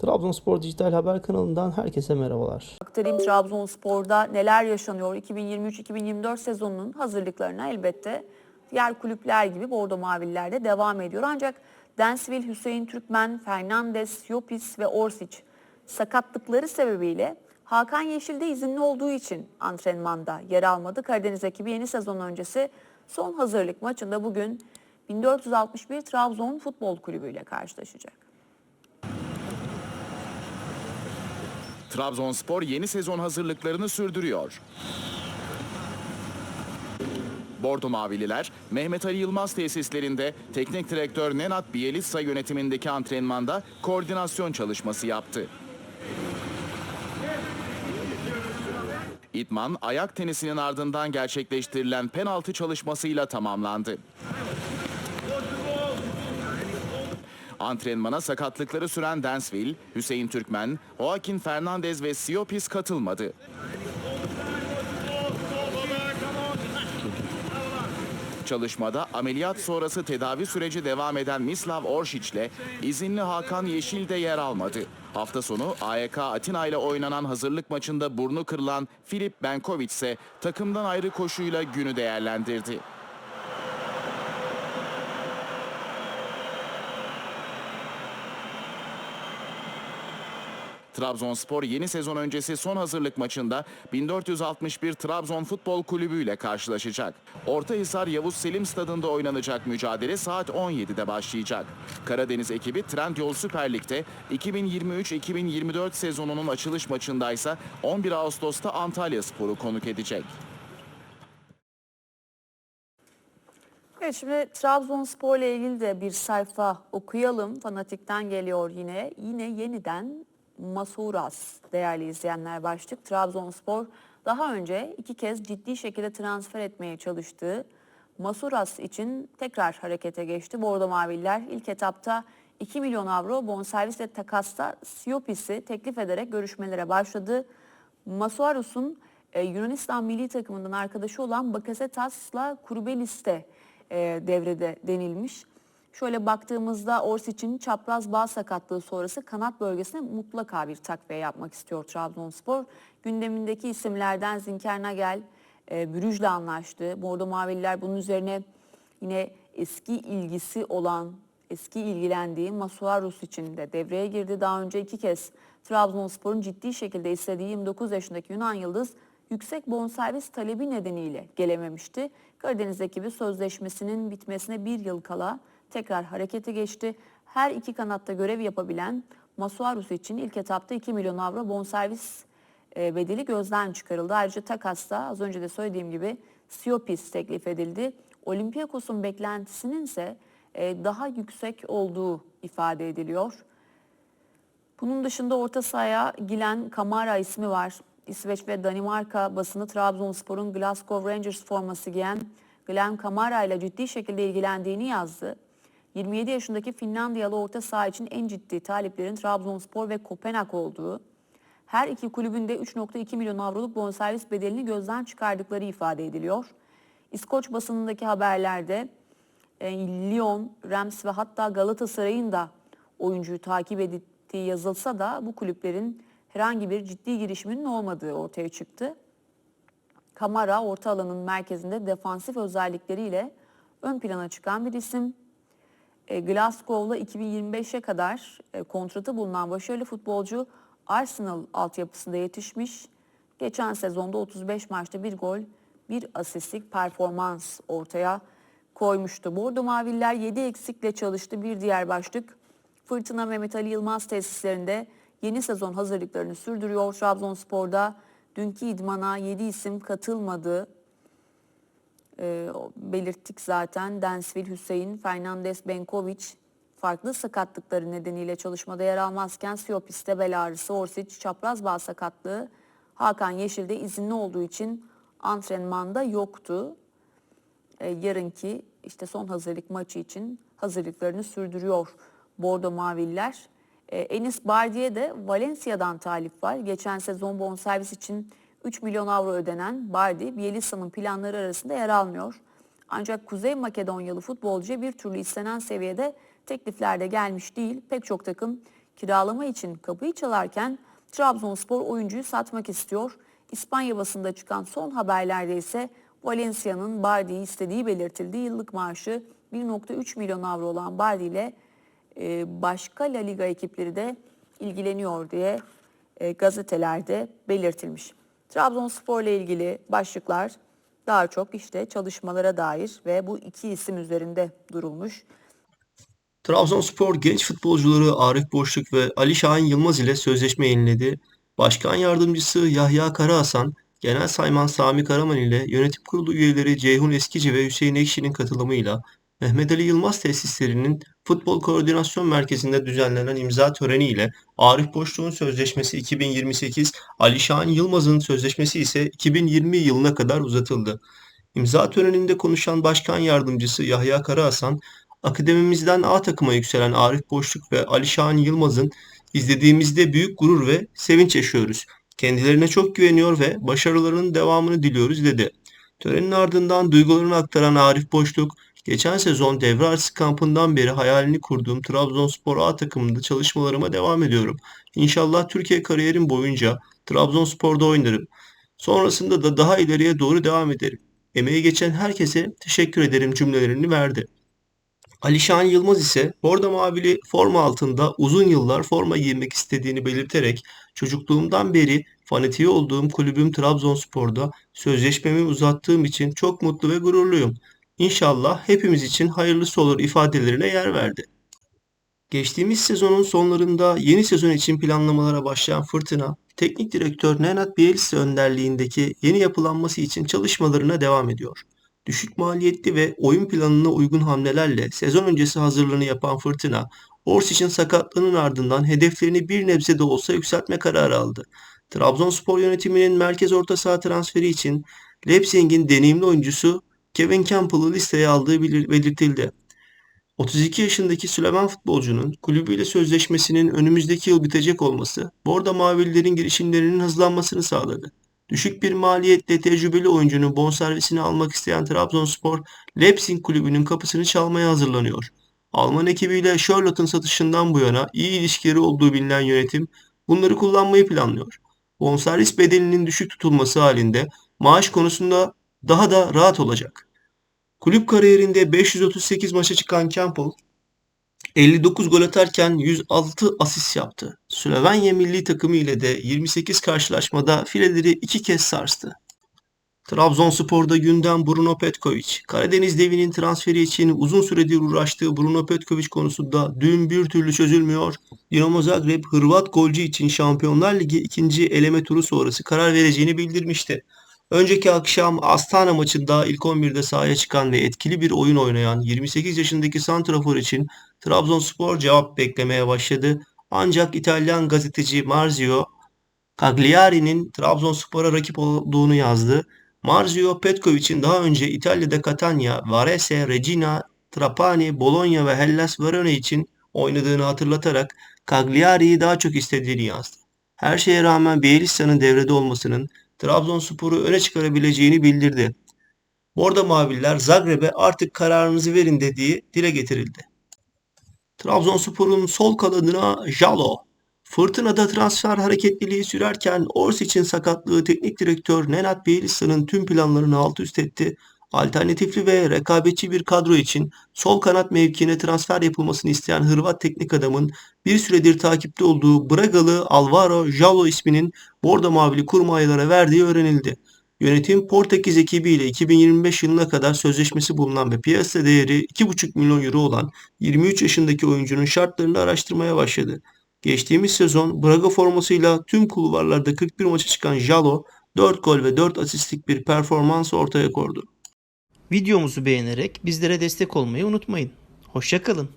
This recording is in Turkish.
Trabzonspor Dijital Haber kanalından herkese merhabalar. Aktarayım Trabzonspor'da neler yaşanıyor 2023-2024 sezonunun hazırlıklarına elbette diğer kulüpler gibi Bordo Mavililer de devam ediyor. Ancak Densville, Hüseyin Türkmen, Fernandes, Yopis ve Orsic sakatlıkları sebebiyle Hakan Yeşil'de izinli olduğu için antrenmanda yer almadı. Karadeniz ekibi yeni sezon öncesi son hazırlık maçında bugün 1461 Trabzon Futbol Kulübü ile karşılaşacak. Trabzonspor yeni sezon hazırlıklarını sürdürüyor. Bordo Mavililer, Mehmet Ali Yılmaz tesislerinde teknik direktör Nenat Bielitsa yönetimindeki antrenmanda koordinasyon çalışması yaptı. İdman, ayak tenisinin ardından gerçekleştirilen penaltı çalışmasıyla tamamlandı. Antrenmana sakatlıkları süren Densville, Hüseyin Türkmen, Joaquin Fernandez ve Siopis katılmadı. Çalışmada ameliyat sonrası tedavi süreci devam eden Mislav Oršić ile izinli Hakan Yeşil de yer almadı. Hafta sonu AYK Atina ile oynanan hazırlık maçında burnu kırılan Filip Benkovic ise takımdan ayrı koşuyla günü değerlendirdi. Trabzonspor yeni sezon öncesi son hazırlık maçında 1461 Trabzon Futbol Kulübü ile karşılaşacak. Ortahisar Yavuz Selim Stadında oynanacak mücadele saat 17'de başlayacak. Karadeniz ekibi Trendyol Süper Lig'de 2023-2024 sezonunun açılış maçındaysa 11 Ağustos'ta Antalya Spor'u konuk edecek. Evet şimdi Trabzonspor ile ilgili de bir sayfa okuyalım. Fanatik'ten geliyor yine. Yine yeniden Masuras değerli izleyenler başlık. Trabzonspor daha önce iki kez ciddi şekilde transfer etmeye çalıştığı Masuras için tekrar harekete geçti. Bordo Maviller ilk etapta 2 milyon avro bonservisle takasta Siopis'i teklif ederek görüşmelere başladı. Masuarus'un e, Yunanistan milli takımından arkadaşı olan Bakasetas'la Kurbelis'te e, devrede denilmiş. Şöyle baktığımızda Orsic'in çapraz bağ sakatlığı sonrası kanat bölgesine mutlaka bir takviye yapmak istiyor Trabzonspor. Gündemindeki isimlerden Zinker Nagel, e, Brüj'le anlaştı. Bordo Mavililer bunun üzerine yine eski ilgisi olan, eski ilgilendiği Masuarus için de devreye girdi. Daha önce iki kez Trabzonspor'un ciddi şekilde istediği 29 yaşındaki Yunan Yıldız yüksek bonservis talebi nedeniyle gelememişti. Karadeniz ekibi sözleşmesinin bitmesine bir yıl kala tekrar harekete geçti. Her iki kanatta görev yapabilen Masuarus için ilk etapta 2 milyon avro bonservis e, bedeli gözden çıkarıldı. Ayrıca takasta az önce de söylediğim gibi Siopis teklif edildi. Olympiakos'un beklentisinin ise e, daha yüksek olduğu ifade ediliyor. Bunun dışında orta sahaya Gilen Kamara ismi var. İsveç ve Danimarka basını Trabzonspor'un Glasgow Rangers forması giyen Glenn Kamara ile ciddi şekilde ilgilendiğini yazdı. 27 yaşındaki Finlandiyalı orta saha için en ciddi taliplerin Trabzonspor ve Kopenhag olduğu, her iki kulübün de 3.2 milyon avroluk bonservis bedelini gözden çıkardıkları ifade ediliyor. İskoç basınındaki haberlerde e, Lyon, Rams ve hatta Galatasaray'ın da oyuncuyu takip ettiği yazılsa da bu kulüplerin herhangi bir ciddi girişiminin olmadığı ortaya çıktı. Kamara orta alanın merkezinde defansif özellikleriyle ön plana çıkan bir isim. E, Glasgow'la 2025'e kadar e, kontratı bulunan başarılı futbolcu Arsenal altyapısında yetişmiş. Geçen sezonda 35 maçta bir gol, bir asistlik performans ortaya koymuştu. Bordo Maviller 7 eksikle çalıştı. Bir diğer başlık Fırtına Mehmet Ali Yılmaz tesislerinde yeni sezon hazırlıklarını sürdürüyor. Trabzonspor'da dünkü idmana 7 isim katılmadı. Ee, belirttik zaten. Densville, Hüseyin, Fernandes, Benkovic farklı sakatlıkları nedeniyle çalışmada yer almazken Siopis'te bel ağrısı, Orsic çapraz bağ sakatlığı, Hakan Yeşil'de izinli olduğu için antrenmanda yoktu. Ee, yarınki işte son hazırlık maçı için hazırlıklarını sürdürüyor Bordo Maviller. Ee, Enis Bardi'ye de Valencia'dan talip var. Geçen sezon bonservis için 3 milyon avro ödenen Bardi, Bielitsa'nın planları arasında yer almıyor. Ancak Kuzey Makedonyalı futbolcuya bir türlü istenen seviyede teklifler de gelmiş değil. Pek çok takım kiralama için kapıyı çalarken Trabzonspor oyuncuyu satmak istiyor. İspanya basında çıkan son haberlerde ise Valencia'nın Bardi'yi istediği belirtildi. Yıllık maaşı 1.3 milyon avro olan Bardi ile e, başka La Liga ekipleri de ilgileniyor diye e, gazetelerde belirtilmiş. Trabzonspor ile ilgili başlıklar daha çok işte çalışmalara dair ve bu iki isim üzerinde durulmuş. Trabzonspor genç futbolcuları Arif Boşluk ve Ali Şahin Yılmaz ile sözleşme yeniledi. Başkan yardımcısı Yahya Karahasan, Genel Sayman Sami Karaman ile yönetim kurulu üyeleri Ceyhun Eskici ve Hüseyin Ekşi'nin katılımıyla Mehmet Ali Yılmaz tesislerinin Futbol Koordinasyon Merkezi'nde düzenlenen imza töreni ile Arif Boşluk'un sözleşmesi 2028, Ali Şahin Yılmaz'ın sözleşmesi ise 2020 yılına kadar uzatıldı. İmza töreninde konuşan Başkan Yardımcısı Yahya Karahasan, Akademimizden A takıma yükselen Arif Boşluk ve Ali Şahin Yılmaz'ın izlediğimizde büyük gurur ve sevinç yaşıyoruz. Kendilerine çok güveniyor ve başarılarının devamını diliyoruz dedi. Törenin ardından duygularını aktaran Arif Boşluk, geçen sezon devre arası kampından beri hayalini kurduğum Trabzonspor A takımında çalışmalarıma devam ediyorum. İnşallah Türkiye kariyerim boyunca Trabzonspor'da oynarım. Sonrasında da daha ileriye doğru devam ederim. Emeği geçen herkese teşekkür ederim cümlelerini verdi. Alişan Yılmaz ise Bordo Mavili forma altında uzun yıllar forma giymek istediğini belirterek çocukluğumdan beri fanatiği olduğum kulübüm Trabzonspor'da sözleşmemi uzattığım için çok mutlu ve gururluyum. İnşallah hepimiz için hayırlısı olur ifadelerine yer verdi. Geçtiğimiz sezonun sonlarında yeni sezon için planlamalara başlayan Fırtına, teknik direktör Nenad Bielsa önderliğindeki yeni yapılanması için çalışmalarına devam ediyor. Düşük maliyetli ve oyun planına uygun hamlelerle sezon öncesi hazırlığını yapan Fırtına, Orsic'in sakatlığının ardından hedeflerini bir nebze de olsa yükseltme kararı aldı. Trabzonspor yönetiminin merkez orta saha transferi için Leipzig'in deneyimli oyuncusu Kevin Campbell'ı listeye aldığı belir- belirtildi. 32 yaşındaki Süleyman futbolcunun kulübüyle sözleşmesinin önümüzdeki yıl bitecek olması Bordo Mavililerin girişimlerinin hızlanmasını sağladı. Düşük bir maliyetle tecrübeli oyuncunun bonservisini almak isteyen Trabzonspor, Leipzig kulübünün kapısını çalmaya hazırlanıyor. Alman ekibiyle Charlotte'un satışından bu yana iyi ilişkileri olduğu bilinen yönetim bunları kullanmayı planlıyor. Bonservis bedelinin düşük tutulması halinde maaş konusunda daha da rahat olacak. Kulüp kariyerinde 538 maça çıkan Campbell 59 gol atarken 106 asist yaptı. Slovenya milli takımı ile de 28 karşılaşmada fileleri iki kez sarstı. Trabzonspor'da gündem Bruno Petkovic. Karadeniz devinin transferi için uzun süredir uğraştığı Bruno Petkovic konusunda dün bir türlü çözülmüyor. Dinamo Zagreb Hırvat golcü için Şampiyonlar Ligi ikinci eleme turu sonrası karar vereceğini bildirmişti. Önceki akşam Astana maçında ilk 11'de sahaya çıkan ve etkili bir oyun oynayan 28 yaşındaki santrafor için Trabzonspor cevap beklemeye başladı. Ancak İtalyan gazeteci Marzio Cagliari'nin Trabzonspor'a rakip olduğunu yazdı. Marzio Petkovic'in daha önce İtalya'da Catania, Varese, Regina, Trapani, Bologna ve Hellas Verona için oynadığını hatırlatarak Cagliari'yi daha çok istediğini yazdı. Her şeye rağmen Bielitsa'nın devrede olmasının Trabzonspor'u öne çıkarabileceğini bildirdi. Bordo Maviller Zagreb'e artık kararınızı verin dediği dile getirildi. Trabzonspor'un sol kanadına Jalo. Fırtınada transfer hareketliliği sürerken Orsic'in sakatlığı teknik direktör Nenad Bielitsa'nın tüm planlarını alt üst etti. Alternatifli ve rekabetçi bir kadro için sol kanat mevkiine transfer yapılmasını isteyen Hırvat teknik adamın bir süredir takipte olduğu Bragalı Alvaro Jalo isminin Bordo Mavili kurmaylara verdiği öğrenildi. Yönetim Portekiz ekibiyle 2025 yılına kadar sözleşmesi bulunan ve piyasa değeri 2,5 milyon euro olan 23 yaşındaki oyuncunun şartlarını araştırmaya başladı. Geçtiğimiz sezon Braga formasıyla tüm kulvarlarda 41 maça çıkan Jalo 4 gol ve 4 asistlik bir performans ortaya koydu. Videomuzu beğenerek bizlere destek olmayı unutmayın. Hoşçakalın.